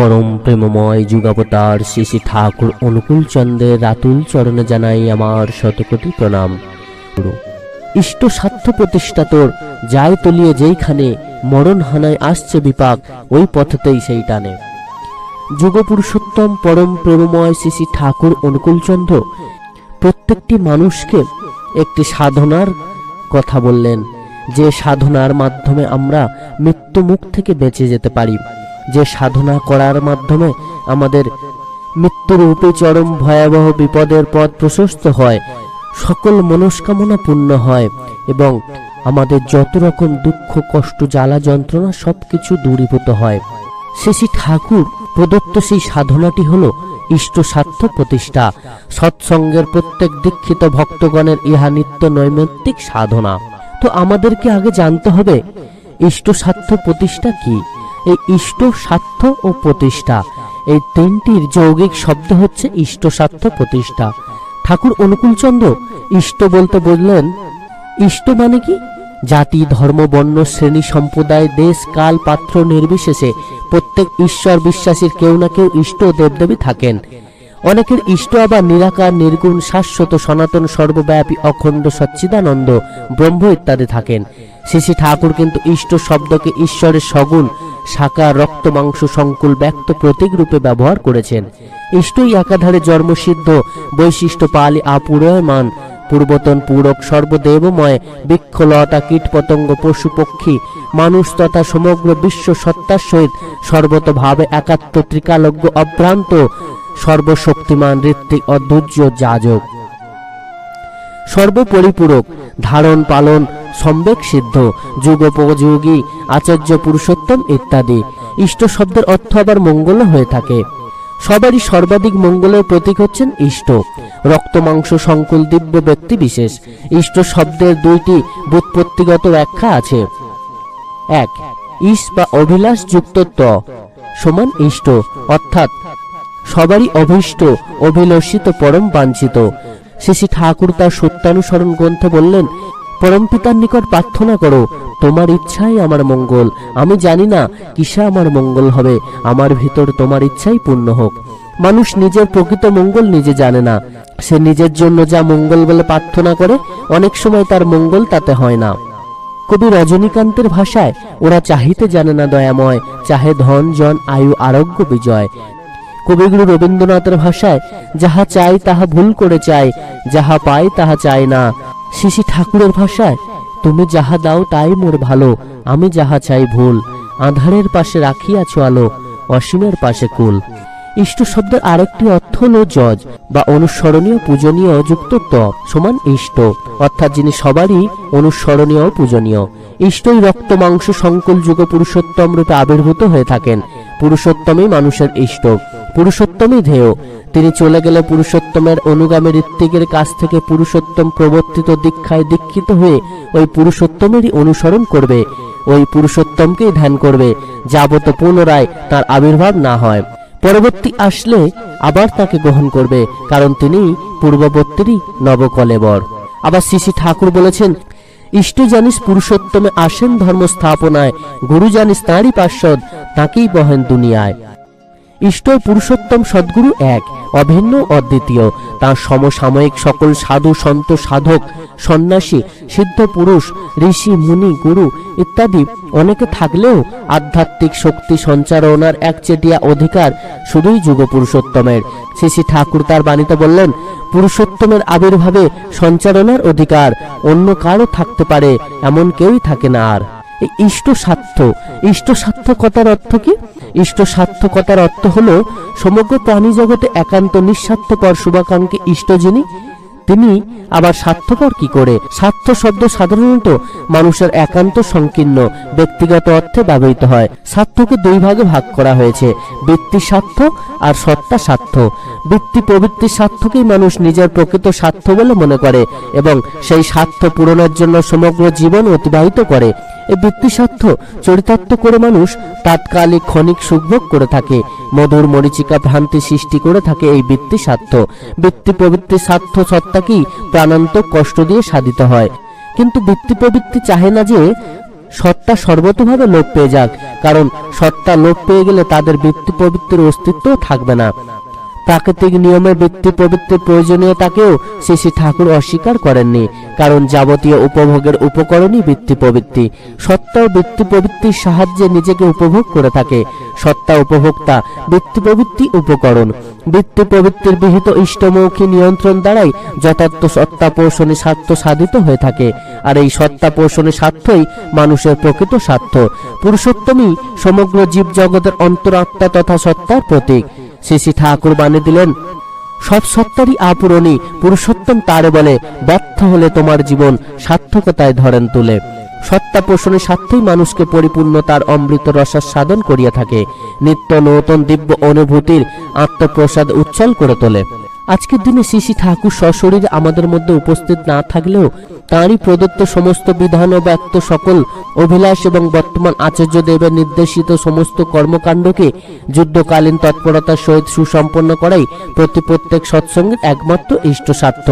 পরম প্রেমময় যুগাবতার শ্রী শ্রী ঠাকুর অনুকূল চন্দ্রের রাতুল চরণে জানাই আমার শতকোটি প্রণাম। ইষ্ট স্বার্থ প্রতিষ্ঠা তোর যায় তলিয়ে যেইখানে, মরণ হানায় আসছে বিপাক, ওই পথেতেই সেই টানে। যুগ পুরুষোত্তম পরম প্রেমময় শ্রী শ্রী ঠাকুর অনুকূলচন্দ্র প্রত্যেকটি মানুষকে একটি সাধনার কথা বললেন, যে সাধনার মাধ্যমে আমরা মৃত্যু মুখ থেকে বেঁচে যেতে পারি। যে সাধনা করার মাধ্যমে আমাদের মৃত্যুরূপে চরম ভয়াবহ বিপদের পথ প্রশস্ত হয়, সকল মনস্কামনা পূর্ণ হয় এবং আমাদের যত রকম দুঃখ, কষ্ট, জ্বালা, যন্ত্রণা সবকিছু দূরীভূত হয়। শেষী ঠাকুর প্রদত্ত সেই সাধনাটি হল ইষ্ট স্বার্থ প্রতিষ্ঠা, সৎসঙ্গের প্রত্যেক দীক্ষিত ভক্তগণের ইহা নিত্য নৈমিত্তিক সাধনা। তো আমাদেরকে আগে জানতে হবে, ইষ্ট স্বার্থ প্রতিষ্ঠা কি? এই ইষ্ট স্বার্থ ও প্রতিষ্ঠা। এই তিনটির যৌগিক শব্দ হচ্ছে ইষ্ট স্বার্থ প্রতিষ্ঠা। ঠাকুর অনুকূলচন্দ্র ইষ্ট বলতে বললেন ইষ্ট মানে কি? জাতি, ধর্ম, বর্ণ, শ্রেণি, সম্প্রদায়, দেশ, কাল, পাত্র, নির্বিশেষে প্রত্যেক ঈশ্বর বিশ্বাসীর কেউ না কেউ ইষ্ট দেবদেবী থাকেন। অনেকের ইষ্ট আবার নিরাকার, নির্গুণ, শাশ্বত, সনাতন, সর্বব্যাপী, অখণ্ড সচ্চিদানন্দ, ব্রহ্ম ইত্যাদি থাকেন। শ্রী ঠাকুর কিন্তু ইষ্ট শব্দকে ঈশ্বরের সগুণ সাকার রক্ত মাংস সংকুল ব্যক্ত প্রতীক রূপে ব্যবহার করেছেন। ইষ্টই একাধারে জন্মসিদ্ধ, বৈশিষ্ট্য পালি আপুরয়মান পূর্বতন পূরক সর্বদেবময়, বৃক্ষলতা কীটপতঙ্গ পশু পক্ষী মানুষ তথা সমগ্র বিশ্ব সত্তার সহিত সর্বতভাবে একাত্ম ত্রিকালজ্ঞ অভ্রান্ত, সর্বশক্তিমান ঋত্বিক অধৈর্য যাজক। সর্বপরিপূরক ধারণ, পালন সম্বেক সিদ্ধ, যুগোপযোগী, আচার্য পুরুষোত্তম ইত্যাদি। ইষ্ট শব্দের অর্থ আবার মঙ্গল হয়ে থাকে। সবারই সর্বাধিক মঙ্গলের প্রতীক হচ্ছেন ইষ্ট। রক্ত, মাংস, সংকুল, দিব্য ব্যক্তি বিশেষ। ইষ্ট শব্দের দুইটি বুৎপত্তিগত ব্যাখ্যা আছে। এক ইস বা অভিলাষ যুক্ত ত সমান ইষ্ট, অর্থাৎ সবারই অভীষ্ট, অভিলষিত, পরম বাঞ্ছিত। শ্রী ঠাকুর তার সত্যানুসরণ গ্রন্থে বললেন পরম পিতার নিকট প্রার্থনা করো, তোমার ইচ্ছাই আমার মঙ্গল। আমি জানি না কিসে আমার মঙ্গল হবে, আমার ভিতর তোমার ইচ্ছাই পূর্ণ হোক। মানুষ নিজের প্রকৃত মঙ্গল নিজে জানে না। সে নিজের জন্য যা মঙ্গল বলে প্রার্থনা করে, অনেক সময় তার মঙ্গল তাতে হয় না। কবি রজনীকান্তের ভাষায়, ওরা চাহিতে জানে না দয়াময়, চাহে ধন, জন, আয়ু, আরোগ্য, বিজয়। কবিগুরু রবীন্দ্রনাথের ভাষায়, যাহা চাই তাহা ভুল করে চাই, যাহা পাই তাহা চাই না। শিশি ঠাকুরের ভাষায়, তুমি যাহা দাও তাই মোর ভালো, আমি যাহা চাই ভুল। আধারের পাশে রাখিয়াছ আলো, অসীমের পাশে কুল। ইষ্ট শব্দের আরেকটি অর্থ হল জজ, বা অনুসরণীয় পূজনীয় যুক্ত ত সমান ইষ্ট। অর্থাৎ যিনি সবারই অনুসরণীয় পূজনীয়। ইষ্টই রক্ত মাংস সংকুল যুগ পুরুষোত্তম রূপে আবির্ভূত হয়ে থাকেন। পুরুষোত্তমই মানুষের ইষ্ট। পুরুষোত্তমই ধেয় তিনি চলে গেলে পুরুষোত্তমের অনুগামী ঋত্বিকের কাছ থেকে পুরুষোত্তম প্রবর্তিত দীক্ষায় দীক্ষিত হয়ে ওই পুরুষোত্তমেরই অনুসরণ করবে। ওই পুরুষোত্তমকেই ধ্যান করবে যাবত পুনরায় তার আবির্ভাব না হয়। পরবর্তী আসলে আবার তাকে গ্রহণ করবে, কারণ তিনি পূর্ববর্তীরই নবকলেবর। আবার শ্রী ঠাকুর বলেছেন, ইষ্ট জানিস পুরুষোত্তমে আসেন ধর্ম স্থাপনায় গুরু জানিস তাঁরই পার্শ্বদ, তাকেই বহেন দুনিয়ায়। ইষ্ট পুরুষোত্তম সদ্গুরু এক, অভিন্ন অদ্বিতীয়। তার সমসাময়িক সকল সাধু, সন্ত, সাধক, সন্ন্যাসী, সিদ্ধ পুরুষ, ঋষি, মুনি, গুরু ইত্যাদি অনেকে থাকলেও আধ্যাত্মিক শক্তি সঞ্চারণার একচেটিয়া অধিকার শুধুই যুগ পুরুষোত্তমের শ্রী ঠাকুর তার বাণীতে বললেন, পুরুষোত্তমের আবির্ভাবে সঞ্চারণার অধিকার অন্য কারও থাকতে পারে, এমন কেউই থাকে না আর। ইষ্ট স্বার্থ ইষ্ট সার্থকতার অর্থ কি? ইষ্ট সার্থকতার অর্থ হলো সমগ্র প্রাণী জগতে একান্ত নিঃস্বার্থপর শুভাকাঙ্ক্ষী ইষ্ট যিনি, তিনি আবার স্বার্থপর কি করে? স্বার্থ শব্দ সাধারণত মানুষের একান্ত সংকীর্ণ, ব্যক্তিগত অর্থে ব্যবহৃত হয়। স্বার্থকে দুই ভাগে ভাগ করা হয়েছে বৃত্তি স্বার্থ আর সত্তা স্বার্থ বৃত্তি প্রবৃত্তির স্বার্থকেই মানুষ নিজের প্রকৃত স্বার্থ বলে মনে করে এবং সেই স্বার্থ পূরণের জন্য সমগ্র জীবন অতিবাহিত করে। এই বৃত্তি স্বার্থ চরিতার্থ করে মানুষ তাৎকালিক ক্ষণিক সুখভোগ করে থাকে। মধুর মরিচিকা ভ্রান্তি সৃষ্টি করে থাকে এই বৃত্তি স্বার্থ বৃত্তি প্রবৃত্তি স্বার্থ সত্তাকেই প্রাণান্তক কষ্ট দিয়ে সাধিত হয়। কিন্তু বৃত্তি প্রবৃত্তি চাহে না যে সত্তা সর্বতভাবে লোপ পেয়ে যাক, কারণ সত্তা লোপ পেয়ে গেলে তাদের বৃত্তি প্রবৃত্তির অস্তিত্ব থাকবে না। প্রাকৃতিক নিয়মে বৃত্তি প্রবৃত্তির প্রয়োজনীয়তাকেও শ্রী শ্রী ঠাকুর অস্বীকার করেননি, কারণ যাবতীয় উপভোগের উপকরণই বৃত্তি প্রবৃত্তি সত্তা বৃত্তি প্রবৃত্তির সাহায্যে নিজেকে উপভোগ করে থাকে। সত্তা উপভোক্তা বৃত্তি প্রবৃত্তি উপকরণ। বৃত্তি প্রবৃত্তির বিহিত ইষ্টমৌখী নিয়ন্ত্রণ দ্বারাই যথার্থ সত্তা পোষণে স্বার্থ সাধিত হয়ে থাকে। আর এই সত্তা পোষণে স্বার্থই মানুষের প্রকৃত স্বার্থ। পুরুষোত্তমই সমগ্র জীব জগতের অন্তরাত্মা তথা সত্তার প্রতীক। শ্রী ঠাকুর বানিয়ে দিলেন, সব সত্তারই আপুরণী পুরুষোত্তম তারে বলে ব্যর্থ হলে তোমার জীবন সার্থকতায় ধরেন তুলে। সত্তা পোষণের স্বার্থেই মানুষকে পরিপূর্ণ তার অমৃত রসার সাধন করিয়া থাকে। নিত্য নূতন দিব্য অনুভূতির আত্মপ্রসাদ উচ্ছল করে তোলে। আজকের দিনে শ্রী ঠাকুর সশরীরে আমাদের মধ্যে উপস্থিত না থাকলেও তাঁরই প্রদত্ত সমস্ত বিধান ও ব্যক্ত সকল অভিলাষ এবং বর্তমান আচার্য দেবের নির্দেশিত সমস্ত কর্মকাণ্ডকে যুদ্ধকালীন তৎপরতার সহিত সুসম্পন্ন করাই প্রতি প্রত্যেক সৎসঙ্গের একমাত্র ইষ্ট স্বার্থ।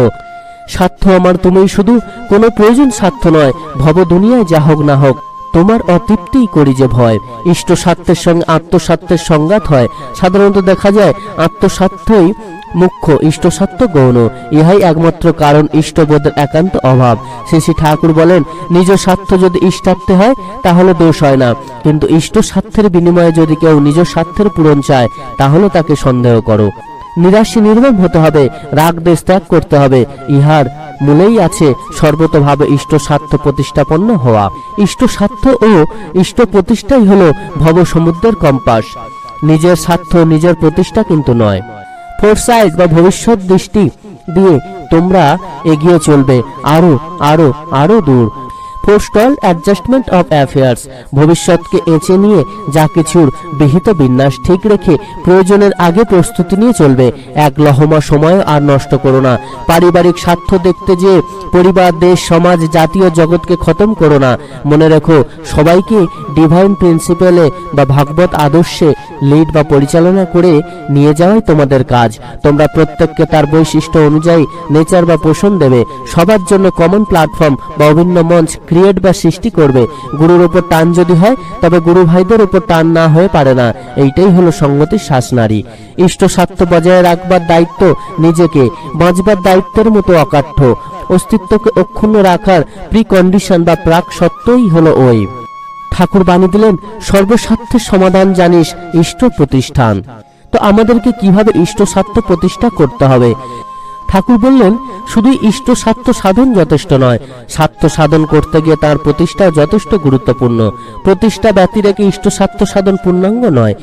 স্বার্থ আমার তুমি শুধু কোনো প্রয়োজন স্বার্থ নয়, ভব দুনিয়ায় যা হোক না হোক, তোমার অতৃপ্তিই করি যে ভয়। ইষ্ট স্বার্থের সঙ্গে আত্মস্বার্থের সংঘাত হয়, সাধারণত দেখা যায় আত্মস্বার্থই মুখ্য ইষ্টস্বার্থ গৌণ। ইহাই একমাত্র কারণ ইষ্টবোধের একান্ত অভাব। শ্রী ঠাকুর বলেন, নিজ স্বার্থ যদি ইষ্টার্থে হয়, তাহলে দোষ হয় না। কিন্তু ইষ্ট স্বার্থের বিনিময়ে যদি কেউ নিজ স্বার্থের পূরণ চায়, তাহলে তাকে সন্দেহ করো। নিরাশী নির্মম হতে হবে, রাগ দেশ ত্যাগ করতে হবে। ইহার মূলেই আছে সর্বতভাবে ইষ্ট স্বার্থ প্রতিষ্ঠাপন্ন হওয়া। ইষ্ট স্বার্থ ও ইষ্ট প্রতিষ্ঠাই হলো ভব সমুদ্রের কম্পাস। নিজের স্বার্থ নিজের প্রতিষ্ঠা কিন্তু নয়। ফোরসাইট বা ভবিষ্যৎ দৃষ্টি দিয়ে তোমরা এগিয়ে চলবে। আরও আরও আরও দূর। Forestall adjustment of affairs. ভবিষ্যৎকে এঁচে নিয়ে যা কিছুর বিহিত বিন্যাস ঠিক রেখে প্রয়োজনের আগে প্রস্তুতি নিয়ে চলবে। এক লহমা সময় আর নষ্ট করো না। পারিবারিক স্বার্থ দেখতে যে পরিবার, দেশ, সমাজ, জাতীয় জগৎকে খতম করো না। মনে রেখো, সবাইকে ডিভাইন প্রিন্সিপালে বা ভাগবত আদর্শে লিড বা পরিচালনা করে নিয়ে যাওয়াই তোমাদের কাজ। তোমরা প্রত্যেককে তার বৈশিষ্ট্য অনুযায়ী নেচার বা পোষণ দেবে। সবার জন্য কমন প্ল্যাটফর্ম বা অভিন্ন মঞ্চ ক্রিয়েট বা সৃষ্টি করবে। গুরুর ওপর টান যদি হয়, তবে গুরু ভাইদের উপর টান না হয়ে পারে না। এইটাই হলো সঙ্গতির শ্বাস নারী। ইষ্ট স্বার্থ বজায় রাখবার দায়িত্ব নিজেকে, বাঁচবার দায়িত্বের মতো অকাঠ্য। অস্তিত্বকে অক্ষুণ্ণ রাখার প্রি কন্ডিশন বা প্রাক সত্যই হলো ওই। ঠাকুর বানিয়ে দিলেন, সর্বস্বার্থের সমাধান জানিস ইষ্ট প্রতিষ্ঠান। তো আমাদেরকে কীভাবে ইষ্ট স্বার্থ প্রতিষ্ঠা করতে হবে? ঠাকুর বললেন, শুধু ইষ্ট স্বার্থ সাধন যথেষ্ট নয়। স্বার্থ সাধন করতে গিয়ে তার প্রতিষ্ঠা যথেষ্ট গুরুত্বপূর্ণ। প্রতিষ্ঠা ব্যতি রেখে ইষ্ট স্বার্থ সাধন পূর্ণাঙ্গ নয়?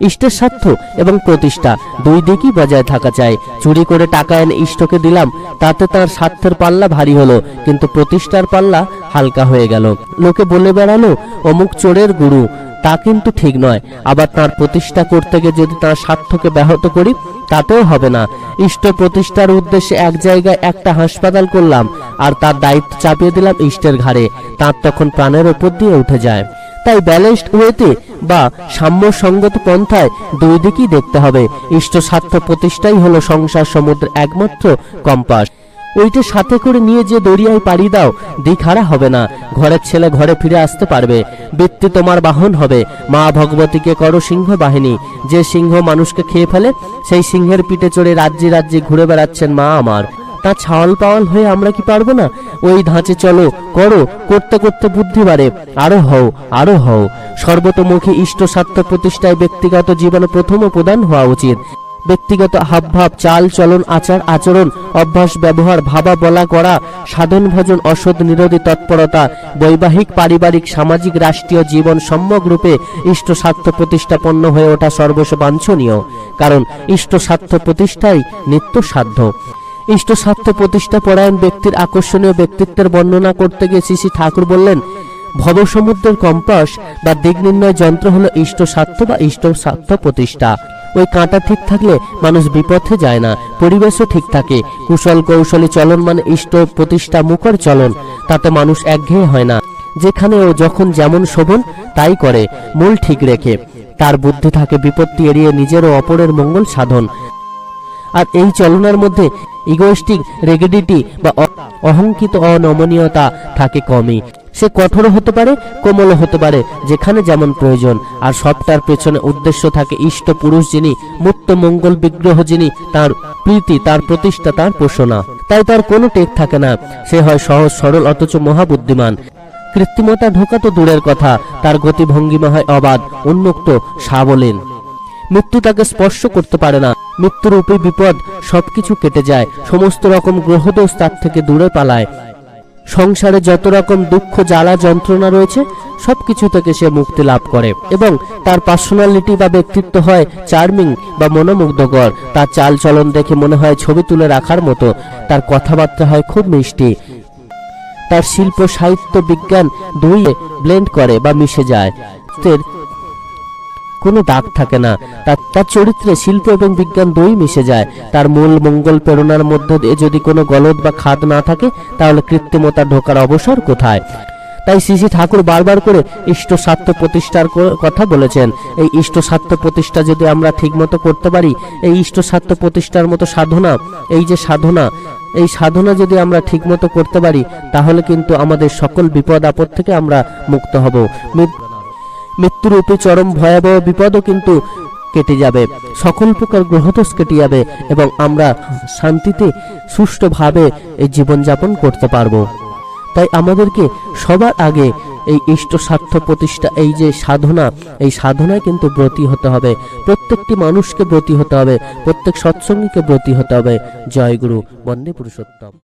ইষ্টের স্বার্থ এবং প্রতিষ্ঠা দুই দিকই বজায় থাকা চাই। চুরি করে টাকা এনে ইষ্টকে দিলাম, তাতে তার স্বার্থের পাল্লা ভারী হলো, কিন্তু প্রতিষ্ঠার পাল্লা হালকা হয়ে গেল। লোকে বলে বেড়ালো, অমুক চোরের গুরু তা কিন্তু ঠিক নয়। আবার তার প্রতিষ্ঠা করতে গিয়ে যদি তার স্বার্থকে ব্যাহত করি, তাতেও হবে না। ইষ্ট প্রতিষ্ঠার উদ্দেশ্যে এক জায়গায় একটা হাসপাতাল করলাম, আর তার দায়িত্ব চাপিয়ে দিলাম ইষ্টের ঘাড়ে। তার তখন প্রাণের ওপর দিয়ে উঠে যায়। তাই ব্যালেন্সড ওয়েতে বা সাম্যসঙ্গত পন্থায় দুই দিকই দেখতে হবে। ইষ্ট স্বার্থ প্রতিষ্ঠাই হলো সংসার সমুদ্রের একমাত্র কম্পাস। ওইটা সাথে করে নিয়ে যে দরিয়ায় পাড়ি দাও দিকহারা হবে না। ঘরের ছেলে ঘরে ফিরে আসতে পারবে। বৃত্তি তোমার বাহন হবে। মা ভগবতীকে করো সিংহ বাহিনী। যে সিংহ মানুষকে খেয়ে ফেলে, সেই সিংহের পিঠে চড়ে রাজ্যে রাজ্যে ঘুরে বেড়াচ্ছেন মা আমার। তা ছাওয়াল পাওয়াল হয়ে আমরা কি পারব না? ওই ধাঁচে চলো, করো, করতে করতে বুদ্ধি বাড়ে। আরও হও আরও হও। সর্বতোমুখী ইষ্ট স্বার্থ প্রতিষ্ঠায় ব্যক্তিগত জীবনে প্রথম ও প্রধান হওয়া উচিত। ব্যক্তিগত হাবভাব, চাল চলন, আচার আচরণ, অভ্যাস, ব্যবহার, ভাবা, বলা, করা, সাধন, ভজন, অসৎ, নিরোধী, তৎপরতা, বৈবাহিক, পারিবারিক, সামাজিক, রাষ্ট্রীয় জীবন সম্যক রূপে ইষ্ট স্বার্থ প্রতিষ্ঠাপন্ন হয়ে ওঠা সর্বস্ব বাঞ্ছনীয়, কারণ ইষ্ট স্বার্থ প্রতিষ্ঠাই নিত্য সাধ্য। ইষ্ট স্বার্থ প্রতিষ্ঠা পরায়ণ ব্যক্তির আকর্ষণীয় ব্যক্তিত্বের বর্ণনা করতে গিয়ে শ্রী ঠাকুর বললেন, ভবসমুদ্রের কম্পাস বা দিক নির্ণয় যন্ত্র হলো ইষ্ট স্বার্থ বা ইষ্ট স্বার্থ প্রতিষ্ঠা। ওই কাঁটা ঠিক থাকলে মানুষ বিপথে যায় না, পরিবেশও ঠিক থাকে। কুশল কৌশলী চলন মানে ইষ্ট প্রতিষ্ঠা মুখর চলন, তাতে মানুষ একঘেয়ে হয় না। যেখানে ও যখন যেমন শোভন, তাই করে, মূল ঠিক রেখে। তার বুদ্ধি থাকে বিপত্তি এড়িয়ে নিজের ও অপরের মঙ্গল সাধন। আর এই চলনার মধ্যে ইগোয়েস্টিক রেগিডিটি বা অহংকিত অনমনীয়তা থাকে কমই। সে কঠোরও হতে পারে, কোমলও হতে পারে, যেখানে যেমন প্রয়োজন। আর সবটার পেছনে উদ্দেশ্য থাকে ইষ্ট পুরুষ যিনি, মুক্ত মঙ্গল বিগ্রহ যিনি, তার প্রীতি, তার প্রতিষ্ঠা, তার পোষণা। তাই তার কোনো টেক থাকে না। সে হয় সহজ, সরল, অথচ মহাবুদ্ধিমান। কৃত্রিমতা ঢোকা তো দূরের কথা, তার গতিভঙ্গিমা হয় অবাধ, উন্মুক্ত সাবলীন মৃত্যু তাকে স্পর্শ করতে পারে না। মৃত্যুরূপী বিপদ সবকিছু কেটে যায়। সমস্ত রকম গ্রহদোষ তার থেকে দূরে পালায়। সংসারে যত রকম দুঃখ, জ্বালা, যন্ত্রণা রয়েছে সব কিছু থেকে সে মুক্তি লাভ করে এবং তার পার্সোনালিটি বা ব্যক্তিত্ব হয় চার্মিং বা মনোমুগ্ধকর। তার চালচলন দেখে মনে হয় ছবি তুলে রাখার মতো। তার কথাবার্তা হয় খুব মিষ্টি। তার শিল্প, সাহিত্য, বিজ্ঞান দুই ব্লেন্ড করে বা মিশে যায়। কোনো দাগ থাকে না। তার তার চরিত্রে শিল্প এবং বিজ্ঞান দুই মিশে যায়। তার মূল মঙ্গল প্রেরণার মধ্যে যদি কোনো গলদ বা খাদ না থাকে, তাহলে কৃত্রিমতা ঢোকার অবসর কোথায়? তাই শ্রী ঠাকুর বারবার করে ইষ্ট স্বার্থ প্রতিষ্ঠার কথা বলেছেন। এই ইষ্ট স্বার্থ প্রতিষ্ঠা যদি আমরা ঠিকমতো করতে পারি, এই ইষ্ট স্বার্থ প্রতিষ্ঠার মতো সাধনা, এই যে সাধনা, এই সাধনা যদি আমরা ঠিকমতো করতে পারি, তাহলে কিন্তু আমাদের সকল বিপদ আপদ থেকে আমরা মুক্ত হব। মৃত্যুরূপী চরম ভয়াবহ বিপদও কিন্তু কেটে যাবে। সকল প্রকার গ্রহদোষ কেটে যাবে এবং আমরা শান্তিতে, সুষ্ঠুভাবে এই জীবনযাপন করতে পারব। তাই আমাদেরকে সবার আগে এই ইষ্ট স্বার্থ প্রতিষ্ঠা, এই যে সাধনা, এই সাধনায় কিন্তু ব্রতী হতে হবে। প্রত্যেকটি মানুষকে ব্রতী হতে হবে, প্রত্যেক সৎসঙ্গীকে ব্রতী হতে হবে। জয় গুরু, বন্দে পুরুষোত্তম।